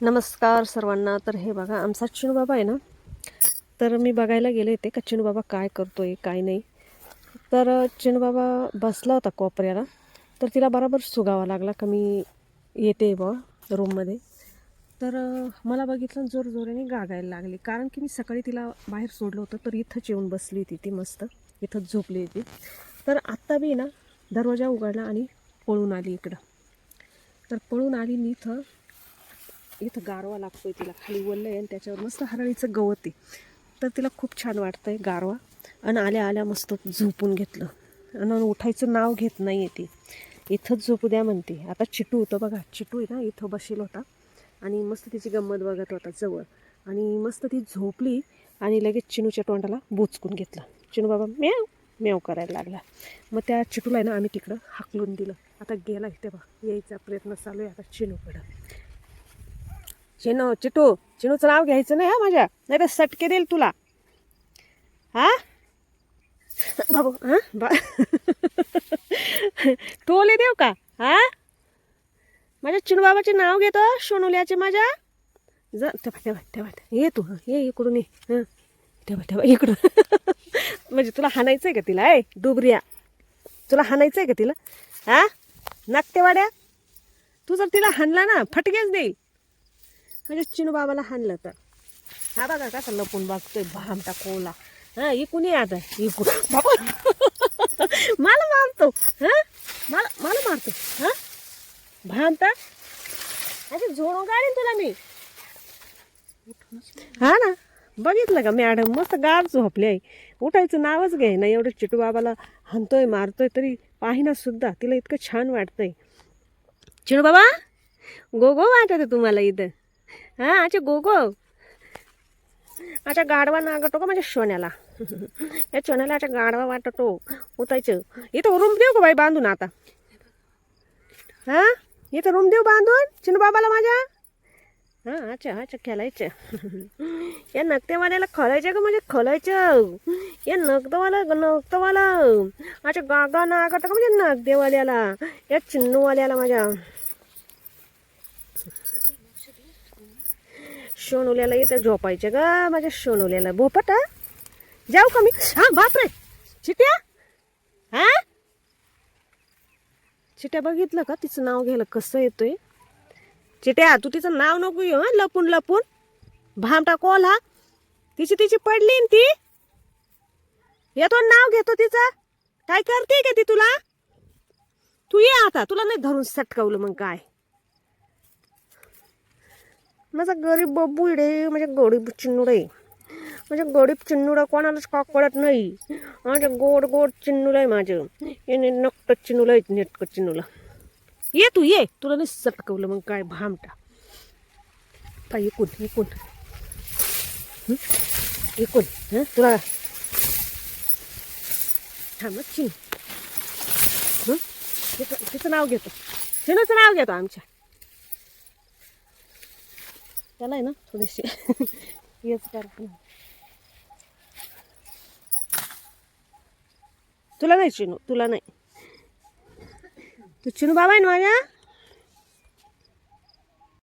नमस्कार सर्वांना. तर हे बघा आमचा चिनू बाबा आहे ना? तर मी बघायला गेले होते का चिनू बाबा काय आहे काय नाही. तर चिनू बाबा बसला होता कोपऱ्याला. तर तिला बरोबर सुगावा लागला का मी येते बा रूममध्ये तर मला बघितलं जोर जोराने गागायला लागली. कारण की मी सकाळी तिला बाहेर सोडलं होतं तर इथंच येऊन बसली होती ती मस्त. इथंच झोपली होती. तर आत्ता बी ना दरवाजा उघडला आणि पळून आली इकडं. तर पळून आली मी इथं इथं गारवा लागतोय तिला. खाली वल्लं आहे आणि त्याच्यावर मस्त हरळीचं गवत आहे. तर तिला खूप छान वाटतंय गारवा. आणि आल्या आल्या मस्त झोपून घेतलं. आणि उठायचं नाव घेत नाही आहे ती. इथंच झोपू द्या म्हणते. आता चिटू होतं बघा. चिटू आहे ना इथं बसेल होता. आणि मस्त तिची गंमत बघत होता जवळ. आणि मस्त ती झोपली आणि लगेच चिनूच्या तोंडाला बोचकून घेतलं. चिनू बाबा म्याव म्याव करायला लागला. मग त्या चिटूला आहे ना आम्ही तिकडं हाकलून दिलं. आता गेला तेव्हा यायचा प्रयत्न चालू आहे आता चिनूकडं. चिनू चिटू चिनूचं नाव घ्यायचं नाही हा माझ्या. नाही तर सटके देईल तुला. हा? बाबू हा? बा टोले देऊ का? हा? माझ्या चिनूबाबाचे नाव घेतो सोनुल्याचे माझ्या. जा ठेवा ठेवा ठेवा ये तू ये इकडून ये. हां. ठेवा ठेवा इकडून. म्हणजे तुला हाणायचं आहे का तिला? ए डुबऱ्या. तुला हाणायचं आहे का तिला? हा? नागतेवाड्या तू जर तिला हाणला ना फटकेच देईल. म्हणजे चिनू बाबाला हाणलं तर. हा बघा कसा लपून बघतोय भामटा कोला हा इकून ये आता. इकून. बाबा मला मारतो. हा? मला मला मारतो. हा? भामटा? असे झोडून काढेन तुला मी. हा ना? बघितलं का मॅडम? मस्त गार झोपले आहे. उठायचं नावच घे ना. एवढं चिटू बाबाला हनतोय मारतोय तरी पाहिना सुद्धा. तिला इतकं छान वाटतंय. चिडू बाबा गो गो वाटत आहे तुम्हाला इथं. हां अच्छा गोगो गो अच्छा गाडवा नागतो का माझ्या सोन्याला. या सोन्याला अच्छा गाडवा वाटतो. उतायचं इथं रूम देऊ का बाई बांधून आता? हां? इथं रूम देऊ बांधून? चिनू बाबाला माझ्या? हां अच्छा अच्छा खेळायचं. या नकतेवाल्याला खळायचं का म्हणजे खळायचं या नगदवाला नगदवाला अच्छा गागा नागत का म्हणजे नगदेवाल्याला या चिन्नूवाल्याला माझ्या. सोनुल्याला येतं झोपायचं का माझ्या सोनुल्याला भोपट जाऊ का मी? हा बापरे! चिट्या? हा? चिट्या बघितलं का? तिचं नाव घ्यायला कसं येतोय? चिट्या तू तिचं नाव नको येऊ हा? लपून लपून. भामटा कॉल हा? तिची तिची पडली ती? येतो नाव घेतो तिचं? काय करते का ती तुला? तू ये आता तुला नाही धरून सटकवलं मग काय? माझा गरीब बब्बू रे माझ्या गरीब चिन्नुड. आहे माझ्या गरीब चिन्नुडा कोणालाच का कळत नाही? माझ्या गोड गोड चिन्नूल आहे माझं. येणे नक्ट चिन्नुल आहे नेटकं चिन्नुला ये तू ये. तुला नाही सटकवलं मग काय भामटा. काय एकूण एकूण एकूण हं? तुला थांब चिन. तिचं नाव घेतो. चिनूचं नाव घेतो आमच्या. त्याला आहे ना थोडीशी हेच करा तुला नाही चिनू तुला नाही. तू चिनू बाबा आहे ना माझ्या?